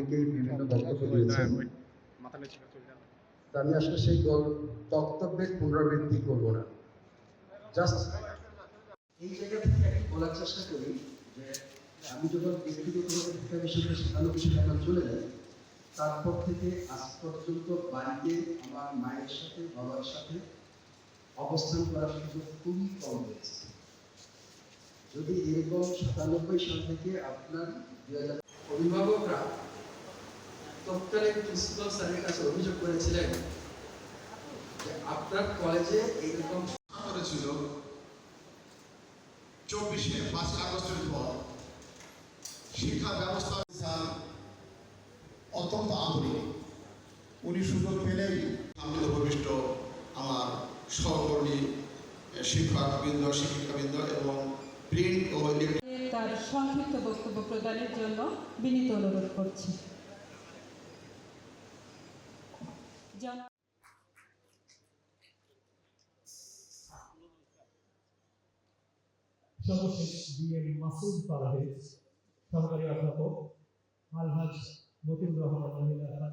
অনেকেই বিভিন্ন বক্তব্য দিয়েছেন। আমি আসলে সেই বক্তব্যের পুনরাবৃত্তি করব না। জাস্ট এই জায়গা থেকে একটু বলার চেষ্টা করি যে আমি যখন ব্যক্তিগতভাবে ঢাকা বিশ্ববিদ্যালয়ে হিসেবে চলে যাই তারপর থেকে আজ পর্যন্ত বাড়িতে আমার মায়ের সাথে বাবার সাথে অবস্থান করার সুযোগ খুবই কম হয়েছে। যদি এরকম সাতানব্বই সাল থেকে আপনার দুই হাজার অভিভাবকরা তৎকালীন প্রিন্সিপাল স্যারের কাছে অভিযোগ করেছিলেন যে আপনার কলেজে এইরকম করেছিল চব্বিশে পাঁচ আগস্টের পর শিক্ষা ব্যবস্থা স্যার অত্যন্ত আধুনিক। উনি সুযোগ পেলেই সামনে ভবিষ্ঠ আমার সহকর্মী শিক্ষকবৃন্দ শিক্ষিকাবৃন্দ এবং প্রিন্ট ও তার সংক্ষিপ্ত বক্তব্য প্রদানের জন্য বিনীত অনুরোধ করছি। সর্বশেষ বিএম মাসুদ পারভেজ সহকারী অধ্যাপক আলহাজ মতিউর রহমান মহিলা